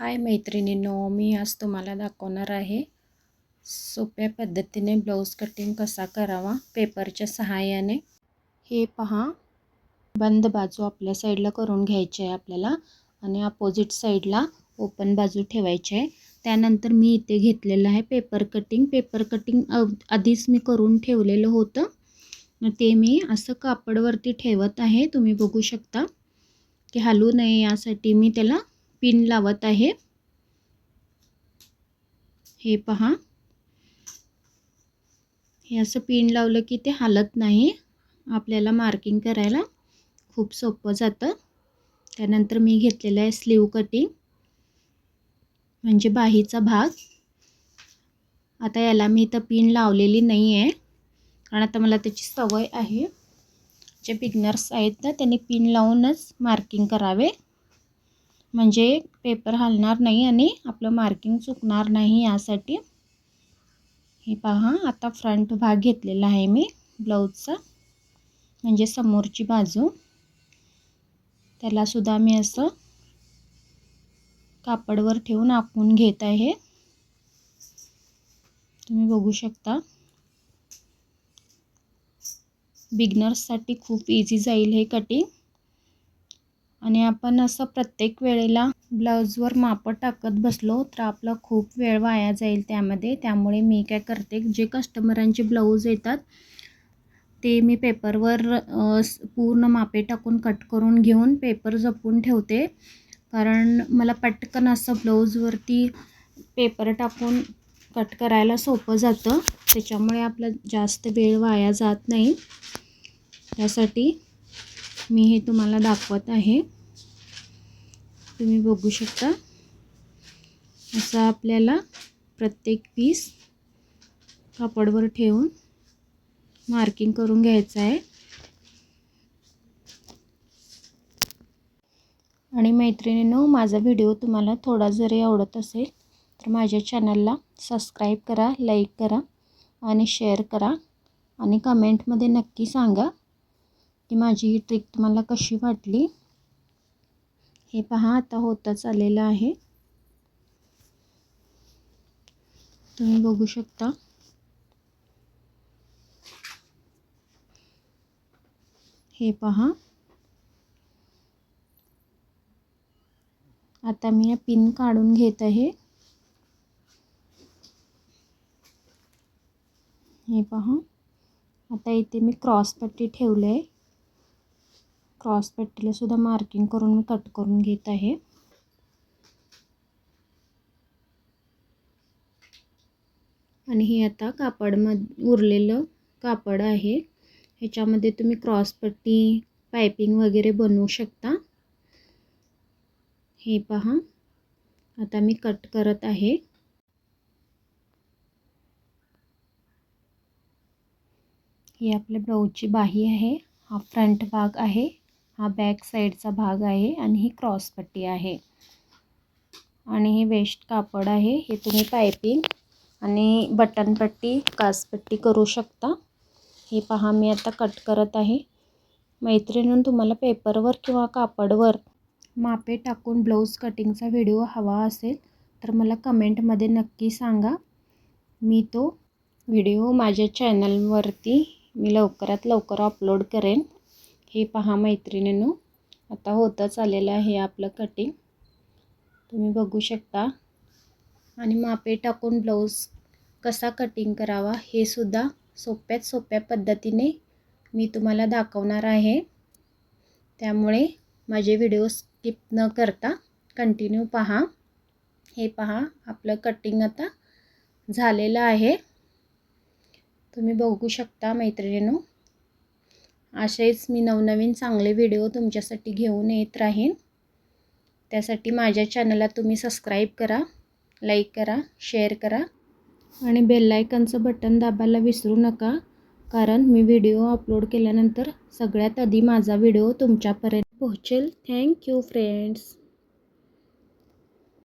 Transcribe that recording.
हाय मैत्रिणींनो मी आज तुम्हाला दाखवणार आहे सोप्या पद्धतीने ब्लाऊज कटिंग कसा करावा पेपरच्या सहाय्याने. हे पहा बंद बाजू आपल्या साईडला करून घ्यायची आहे आपल्याला आणि अपोजिट साईडला ओपन बाजू ठेवायची आहे. त्यानंतर मी इथे घेतलेलं आहे पेपर कटिंग पेपर कटिंग आधीच मी करून ठेवलेलं होतं. ते मी असं कापडवरती ठेवत आहे तुम्ही बघू शकता. की हलू नये यासाठी मी त्याला पिन लावत आहे. हे पहा. हे असं पिन लावलं की ते हालत नाही. आपल्याला मार्किंग करायला खूप सोपं जातं. त्यानंतर मी घेतलेलं आहे स्लीव कटिंग म्हणजे बाहीचा भाग. आता याला मी इथं पिन लावलेली नाही आहे कारण आता मला त्याची सवय आहे. जे बिगनर्स आहेत ना त्यांनी पिन लावूनच मार्किंग करावे. म्हणजे पेपर हलणार नाही आणि आपलं मार्किंग चुकणार नाही यासाठी. हे पहा आता फ्रंट भाग घेतलेला आहे मी ब्लाऊजचा म्हणजे समोरची बाजू. त्यालासुद्धा मी असं कापडवर ठेवून आखून घेत आहे. तुम्ही बघू शकता. बिगनर्ससाठी खूप इझी जाईल हे कटिंग आणि आपण असं प्रत्येक वेळेला ब्लाऊजवर मापं टाकत बसलो तर आपला खूप वेळ वाया जाईल त्यामध्ये. त्यामुळे मी काय करते जे कस्टमरांचे ब्लाऊज येतात ते मी पेपरवर पूर्ण मापे टाकून कट करून घेऊन पेपर जपून ठेवते. कारण मला पटकन असं ब्लाऊजवरती पेपर टाकून कट करायला सोपं जातं. त्याच्यामुळे आपलं जास्त वेळ वाया जात नाही. त्यासाठी मी हे तुम्हाला दाखवत आहे. तुम्ही बघू शकता. असं आपल्याला प्रत्येक पीस कापडवर ठेवून मार्किंग करून घ्यायचं आहे. आणि मैत्रिणीनो माझा व्हिडिओ तुम्हाला थोडा जरी आवडत असेल तर माझ्या चॅनलला सबस्क्राईब करा लाईक करा आणि शेअर करा. आणि कमेंटमध्ये नक्की सांगा की माझी ही ट्रिक तुम्हाला कशी वाटली? हे पहा आता होताच आलेलं आहे. तुम्ही बघू शकता. हे पहा. आता मी पिन काढून घेत आहे. हे पहा. आता इथे मी क्रॉस पट्टी आहे. क्रॉस पट्टीला सुद्धा मार्किंग करून मी कट करून घेत आहे. आणि हे आता कापडमध उरलेलं कापड आहे. ह्याच्यामध्ये तुम्ही क्रॉसपट्टी पायपिंग वगैरे बनवू शकता. हे पहा. आता मी कट करत आहे. ही आपल्या ब्लाऊजची बाही आहे. हा फ्रंट भाग आहे. हा बॅक साईडचा भाग आहे आणि ही क्रॉसपट्टी आहे. आणि हे वेस्ट कापड आहे हे तुम्ही पायपिंग आणि बटनपट्टी कासपट्टी करू शकता. हे पहा मी आता कट करत आहे. मैत्रिणीनं तुम्हाला पेपरवर किंवा कापडवर मापे टाकून ब्लाऊज कटिंगचा व्हिडिओ हवा असेल तर मला कमेंटमध्ये नक्की सांगा. मी तो व्हिडिओ माझ्या चॅनलवरती मी लवकरात लवकर अपलोड करेन. हे पहा मैत्रिणींनो. आता होतच आलेलं आहे आपलं कटिंग तुम्ही बघू शकता. आणि मापे टाकून ब्लाऊज कसा कटिंग करावा हे सुद्धा सोप्यात सोप्या पद्धतीने मी तुम्हाला दाखवणार आहे. त्यामुळे माझे व्हिडिओ स्किप न करता कंटिन्यू पहा. हे पहा आपलं कटिंग आता झालेलं आहे. तुम्ही बघू शकता मैत्रिणींनो. असेच मी नवनवीन चांगले व्हिडिओ तुमच्यासाठी घेऊन येत राहीन. त्यासाठी माझ्या चॅनलला तुम्ही सबस्क्राईब करा लाईक करा शेअर करा आणि बेलायकनचं बटन दाबायला विसरू नका कारण मी व्हिडिओ अपलोड केल्यानंतर सगळ्यात आधी माझा व्हिडिओ तुमच्यापर्यंत पोहोचेल. Thank you friends.